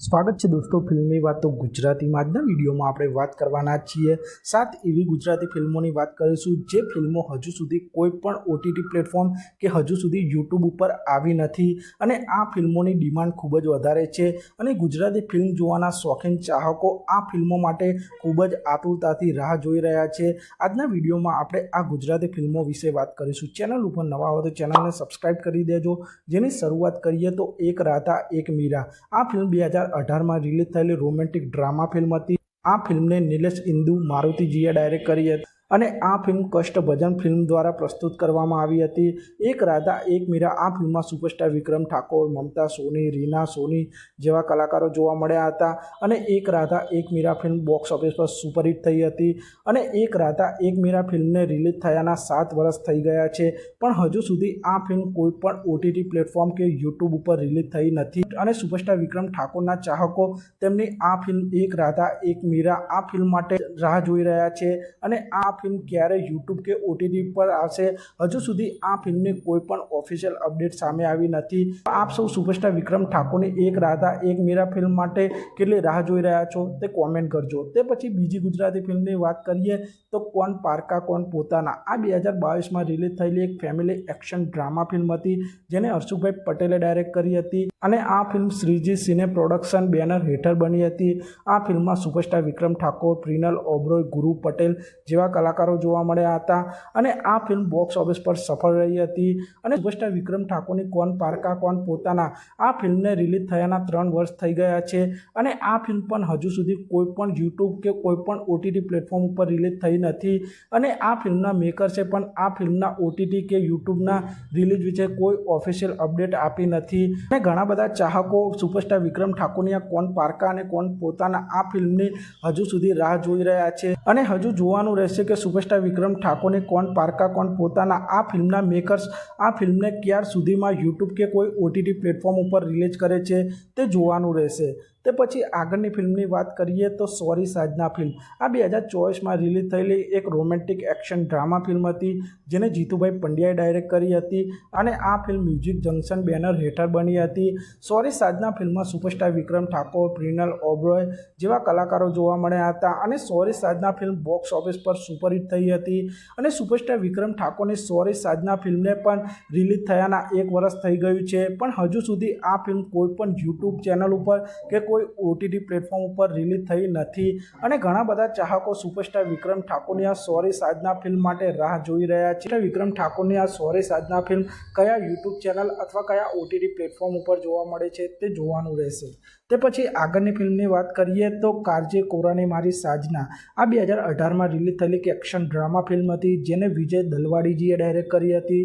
સ્વાગત છે દોસ્તો ફિલ્મની વાત તો ગુજરાતીમાં આજના વિડીયોમાં આપણે વાત કરવાના છીએ. સાત એવી ગુજરાતી ફિલ્મોની વાત કરીશું જે ફિલ્મો હજુ સુધી કોઈ પણ ઓટીટી પ્લેટફોર્મ કે હજુ સુધી યુટ્યુબ ઉપર આવી નથી અને આ ફિલ્મોની ડિમાન્ડ ખૂબ જ વધારે છે અને ગુજરાતી ફિલ્મ જોવાના શોખીન ચાહકો આ ફિલ્મો માટે ખૂબ જ આતુરતાથી રાહ જોઈ રહ્યા છે. આજના વિડીયોમાં આપણે આ ગુજરાતી ફિલ્મો વિશે વાત કરીશું. ચેનલ ઉપર નવા હોય તો ચેનલને સબસ્ક્રાઈબ કરી દેજો. જેની શરૂઆત કરીએ તો એક રાતા, એક મીરા. આ ફિલ્મ બે હજાર અઢારમાં રિલીઝ થયેલી રોમેન્ટિક ડ્રામા ફિલ્મ હતી. આ ફિલ્મને નિલેશ ઇન્દુ મારુતિજીએ ડાયરેક્ટ કરી હતી. અને આ ફિલ્મ કષ્ટભજન ફિલ્મ દ્વારા પ્રસ્તુત કરવામાં આવી હતી. એક રાધા, એક મીરા આ ફિલ્મમાં સુપરસ્ટાર વિક્રમ ઠાકોર, મમતા સોની, રીના સોની જેવા કલાકારો જોવા મળ્યા હતા અને એક રાધા, એક મીરા ફિલ્મ બોક્સ ઓફિસ પર સુપરહિટ થઈ હતી અને એક રાધા, એક મીરા ફિલ્મને રિલીઝ થયાના સાત વર્ષ થઈ ગયા છે. પણ હજુ સુધી આ ફિલ્મ કોઈ પણ ઓટીટી પ્લેટફોર્મ કે યુટ્યુબ ઉપર રિલીઝ થઈ નથી અને સુપરસ્ટાર વિક્રમ ઠાકોરના ચાહકો તેમની આ ફિલ્મ, એક રાધા, એક મીરા આ ફિલ્મ માટે રાહ જોઈ રહ્યા છે અને આ ફિલ્મ ક્યારે યુટ્યુબ કે ઓટીટી પર આવશે? હજુ સુધી આ ફિલ્મની કોઈ પણ ઓફિશિયલ અપડેટ સામે આવી નથી. આપ સૌ સુપરસ્ટાર વિક્રમ ઠાકોરની એક રાધા, એક મીરા ફિલ્મ માટે કેટલી રાહ જોઈ રહ્યા છો તે કોમેન્ટ કરજો. તે પછી બીજી ગુજરાતી ફિલ્મની વાત કરીએ તો કોણ પારકા, કોણ પોતાના? આ બે હજાર બાવીસમાં રિલીઝ થયેલી એક ફેમિલી એક્શન ડ્રામા ફિલ્મ હતી, જેને હર્ષુભાઈ પટેલે ડાયરેક્ટ કરી હતી અને આ film Shreeji cine production banner હેઠળ બની હતી. આ ફિલ્મમાં સુપરસ્ટાર વિક્રમ ઠાકોર, પ્રિનલ ઓબ્રોય, ગુરુ પટેલ જેવા કલાકારો જોવા મળ્યા હતા અને આ ફિલ્મ બોક્સ ઓફિસ પર સફળ રહી હતી. અને સુપરસ્ટાર વિક્રમ ઠાકોરની કોન પારકા કોન પોતાના, આ ફિલ્મને રિલીઝ થયાના ત્રણ વર્ષ થઈ ગયા છે. અને આ ફિલ્મ પણ હજુ સુધી કોઈ પણ યુટ્યુબ કે કોઈ પણ ઓટીટી પ્લેટફોર્મ ઉપર રિલીઝ થઈ નથી. અને આ ફિલ્મના મેકર્સે પણ આ ફિલ્મના ઓટીટી કે યુટ્યુબના રિલીઝ વિશે કોઈ ઓફિશિયલ અપડેટ આપી નથી. અને ઘણા બધા ચાહકો સુપરસ્ટાર વિક્રમ ઠાકોરની આ કોન પારકા અને કોન પોતાના આ ફિલ્મની હજુ સુધી રાહ જોઈ રહ્યા છે. અને હજુ જોવાનું રહેશે કે સુપરસ્ટાર વિક્રમ ઠાકોરને કોણ પારકા, કોણ પોતાના, આ ફિલ્મના મેકર્સ, આ ફિલ્મને ક્યાર સુધીમાં યુટ્યુબ કે કોઈ ઓટીટી પ્લેટફોર્મ ઉપર રિલીઝ કરે છે તે જોવાનું રહેશે. તે પછી આગળની ફિલ્મની વાત કરીએ તો સોરી સાજના ફિલ્મ. આ બે હજાર ચોવીસમાં રિલીઝ થયેલી એક રોમેન્ટિક એક્શન ડ્રામા ફિલ્મ હતી, જેને જીતુભાઈ પંડ્યાએ ડાયરેક્ટ કરી હતી અને આ ફિલ્મ મ્યુઝિક જંકશન બેનર હેઠળ બની હતી. સોરી સાજના ફિલ્મમાં સુપરસ્ટાર વિક્રમ ઠાકોર, પ્રિનલ ઓબ્રોય જેવા કલાકારો જોવા મળ્યા હતા અને sorry Sajna film box office પર સુપરહિટ થઈ હતી અને સુપરસ્ટાર વિક્રમ ઠાકોરની સોરી સાજના ફિલ્મને પણ રિલીઝ થયાના એક વર્ષ થઈ ગયું છે. પણ હજુ સુધી આ ફિલ્મ કોઈ પણ યુટ્યુબ ચેનલ ઉપર કે કોઈ ઓટીટી પ્લેટફોર્મ ઉપર રિલીઝ થઈ નથી. અને ઘણા બધા ચાહકો સુપરસ્ટાર વિક્રમ ઠાકોરની આ સોરી સાધના ફિલ્મ માટે રાહ જોઈ રહ્યા છે. વિક્રમ ઠાકોરની આ સોરી સાજના ફિલ્મ કયા યુટ્યુબ ચેનલ અથવા કયા ઓટીટી પ્લેટફોર્મ ઉપર જોવા મળે છે તે જોવાનું રહેશે. તે પછી આગળની ફિલ્મની વાત કરીએ તો કારજે કોરાની મારી સાજના. આ બે હજાર અઢારમાં રિલીઝ થયેલી એક એક્શન ડ્રામા ફિલ્મ હતી જેને વિજય દલવાડીજીએ ડાયરેક્ટ કરી હતી.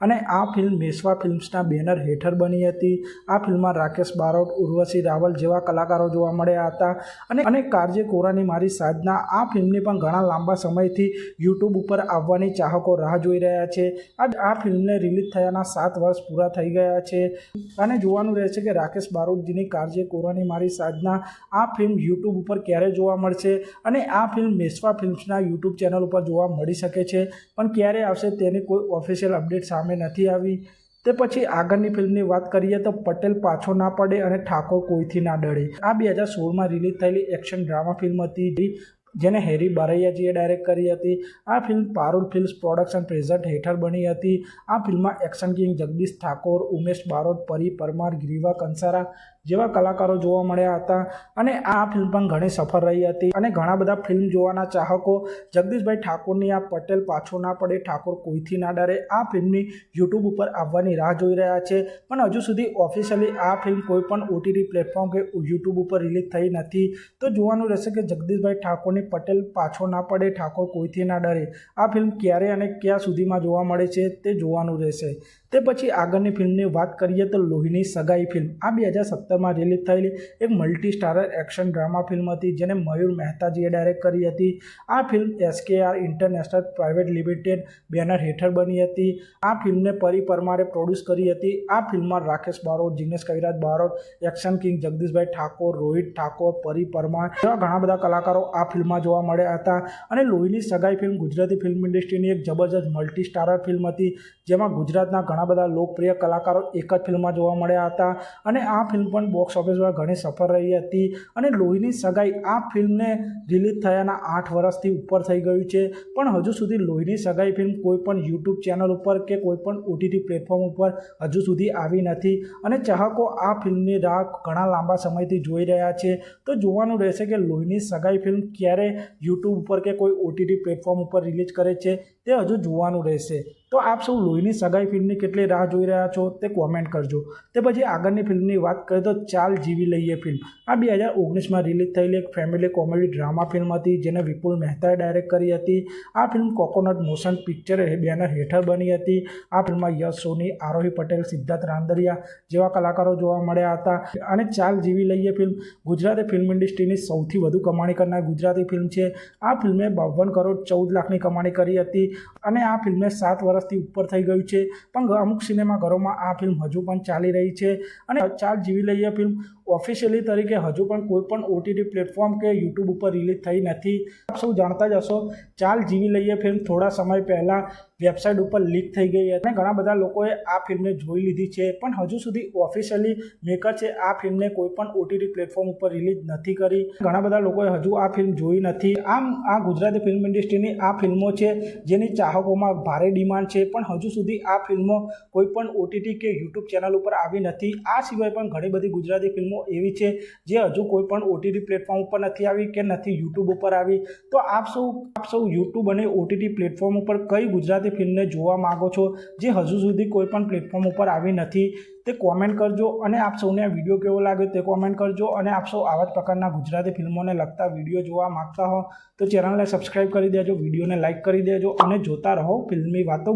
અને આ ફિલ્મ મેશ્વા ફિલ્મ્સના બેનર હેઠળ બની હતી. આ ફિલ્મમાં રાકેશ બારોટ, ઉર્વશી રાવલ જેવા કલાકારો જોવા મળ્યા હતા. અને અને કારજે કોરાની મારી સાધના, આ ફિલ્મની પણ ઘણા લાંબા સમયથી યુટ્યુબ ઉપર આવવાની ચાહકો રાહ જોઈ રહ્યા છે. આ આ ફિલ્મને રિલીઝ થયાના સાત વર્ષ પૂરા થઈ ગયા છે. અને જોવાનું રહેશે કે રાકેશ બારોટજીની કારજે કોરાની મારી સાધના આ ફિલ્મ યુટ્યુબ ઉપર ક્યારે જોવા મળશે અને આ ફિલ્મ મેશ્વા ફિલ્મ્સના યુટ્યુબ ચેનલ ઉપર જોવા મળી શકે છે. પણ ક્યારે આવશે તેની કોઈ ઓફિશિયલ અપડેટ સામે નથી આવી. તે પછી આગળની ફિલ્મની વાત કરીએ તો પટેલ પાછો ના પડે અને ઠાકોર કોઈથી ના ડરે. આ બે હજાર સોળમાં રિલીઝ થયેલી એક્શન ડ્રામા ફિલ્મ હતી જેને હેરી બારૈયાજીએ ડાયરેક્ટ કરી હતી. આ film Parul films production present હેઠળ બની હતી. આ ફિલ્મમાં એક્શન કિંગ જગદીશ ઠાકોર, ઉમેશ બારોટ, પરી પરમાર, ગિરિવા કંસારા જેવા કલાકારો જોવા મળ્યા હતા અને આ ફિલ્મ પણ ઘણી સફળ રહી હતી. અને ઘણા બધા ફિલ્મ જોવાના ચાહકો જગદીશભાઈ ઠાકોરની આ પટેલ પાછો ના પડે, ઠાકોર કોઈથી ના ડરે, આ ફિલ્મની યુટ્યુબ ઉપર આવવાની રાહ જોઈ રહ્યા છે. પણ હજુ સુધી ઓફિશિયલી આ ફિલ્મ કોઈ પણ ઓટીટી પ્લેટફોર્મ કે યુટ્યુબ ઉપર રિલીઝ થઈ નથી. તો જોવાનું રહેશે કે જગદીશભાઈ ઠાકોરની પટેલ પાછો ના પડે, ઠાકોર કોઈથી ના ડરે, આ ફિલ્મ ક્યારે અને ક્યાં સુધીમાં જોવા મળે છે તે જોવાનું રહેશે. તે પછી આગળની ફિલ્મની વાત કરીએ તો લોહીની સગાઈ ફિલ્મ. આ બે હજાર સત્તરમાં રિલીઝ થયેલી એક multi starrer action drama film હતી જેને મયુર મહેતાજીએ ડાયરેક્ટ કરી હતી. આ film SKR international private limited banner હેઠળ બની હતી. આ ફિલ્મને પરી પરમારે પ્રોડ્યુસ કરી હતી. આ ફિલ્મમાં રાકેશ બારોટ, જિગ્નેશ કવિરાજ બારોટ, એક્શન કિંગ જગદીશભાઈ ઠાકોર, રોહિત ઠાકોર, પરી પરમાર જેવા ઘણા બધા કલાકારો આ ફિલ્મમાં જોવા મળ્યા હતા. અને લોહીની સગાઈ ફિલ્મ ગુજરાતી ફિલ્મ ઇન્ડસ્ટ્રીની એક જબરજસ્ત મલ્ટી સ્ટારર ફિલ્મ હતી, જેમાં ગુજરાતના ઘણા ઘણા બધા લોકપ્રિય કલાકારો એક જ ફિલ્મમાં જોવા મળ્યા હતા અને આ ફિલ્મ પણ બોક્સ ઓફિસ પર ઘણી સફળ રહી હતી અને લોહીની સગાઈ આ ફિલ્મને રિલીઝ થયાના આઠ વર્ષથી ઉપર થઈ ગયું છે. પણ હજુ સુધી લોહીની સગાઈ ફિલ્મ કોઈ પણ યુટ્યુબ ચેનલ ઉપર કે કોઈ પણ ઓટીટી પ્લેટફોર્મ ઉપર હજુ સુધી આવી નથી અને ચાહકો આ ફિલ્મની રાહ ઘણા લાંબા સમયથી જોઈ રહ્યા છે. તો જોવાનું રહેશે કે લોહીની સગાઈ ફિલ્મ ક્યારે યુટ્યુબ ઉપર કે કોઈ ઓટીટી પ્લેટફોર્મ ઉપર રિલીઝ કરે છે. તે હજુ જોવાનું રહેશે. તો આપ સૌ લોહીની સગાઈ ફિલ્મની કેટલી રાહ જોઈ રહ્યા છો તે કોમેન્ટ કરજો. તે પછી આગળની ફિલ્મની વાત કરીએ તો ચાલ જીવી લઈએ ફિલ્મ. આ બે હજાર ઓગણીસમાં રિલીઝ થયેલી એક ફેમિલી કોમેડી ડ્રામા ફિલ્મ હતી, જેને વિપુલ મહેતાએ ડાયરેક્ટ કરી હતી. આ film coconut motion picture banner હેઠળ બની હતી. આ ફિલ્મમાં યશ સોની, આરોહી પટેલ, સિદ્ધાર્થ રાંદરિયા જેવા કલાકારો જોવા મળ્યા હતા. અને ચાલ જીવી લઈએ ફિલ્મ. ગુજરાતી ફિલ્મ ઇન્ડસ્ટ્રીની સૌથી વધુ કમાણી કરનાર ગુજરાતી ફિલ્મ છે. આ ફિલ્મે બાવન કરોડ ચૌદ લાખની કમાણી કરી હતી. અને આ ફિલ્મે સાત વર્ષથી ઉપર થઈ ગયું છે. પણ અમુક સિનેમાઘરોમાં આ ફિલ્મ હજુ પણ ચાલી રહી છે. અને ચાલ જીવી લઈએ ફિલ્મ ઓફિશિયલી તરીકે હજુ પણ કોઈ પણ ઓટીટી પ્લેટફોર્મ કે યુટ્યુબ ઉપર રિલીઝ થઈ નથી. આપ સૌ જાણતા જ હશો ચાલ જીવી લઈએ ફિલ્મ થોડા સમય પહેલાં વેબસાઇટ ઉપર લીક થઈ ગઈ અને ઘણા બધા લોકોએ આ ફિલ્મને જોઈ લીધી છે. પણ હજુ સુધી ઓફિશિયલી છે. આ ફિલ્મને કોઈ પણ ઓટીટી પ્લેટફોર્મ ઉપર રિલીઝ નથી કરી. ઘણા બધા લોકોએ હજુ આ ફિલ્મ જોઈ નથી. આમ, આ ગુજરાતી ફિલ્મ ઇન્ડસ્ટ્રીની આ ફિલ્મો છે, જેની ચાહકોમાં ભારે ડિમાન્ડ છે. પણ હજુ સુધી આ ફિલ્મો કોઈ પણ ઓટીટી કે યુટ્યુબ ચેનલ ઉપર આવી નથી. આ સિવાય પણ ઘણી બધી ગુજરાતી ફિલ્મો એવી છે, જે હજુ કોઈ પણ ઓટીટી પ્લેટફોર્મ ઉપર નથી આવી કે નથી યુટ્યુબ ઉપર આવી. તો આપ સૌ આપ સૌ યુટ્યુબ અને ઓટીટી પ્લેટફોર્મ ઉપર કઈ ગુજરાતી ફિલ્મને જોવા માગો છો, જે હજુ સુધી કોઈ પણ પ્લેટફોર્મ ઉપર આવી નથી, તે કોમેન્ટ કરજો અને આપ સૌને આ વીડિયો કેવો લાગ્યો તે કોમેન્ટ કરજો અને આપ સૌ આવા જ પ્રકારના ગુજરાતી ફિલ્મોને લગતા વીડિયો જોવા માગતા હો, તો ચેનલને સબસ્ક્રાઈબ કરી દેજો, વિડીયોને લાઇક કરી દેજો અને જોતા રહો ફિલ્મી વાતો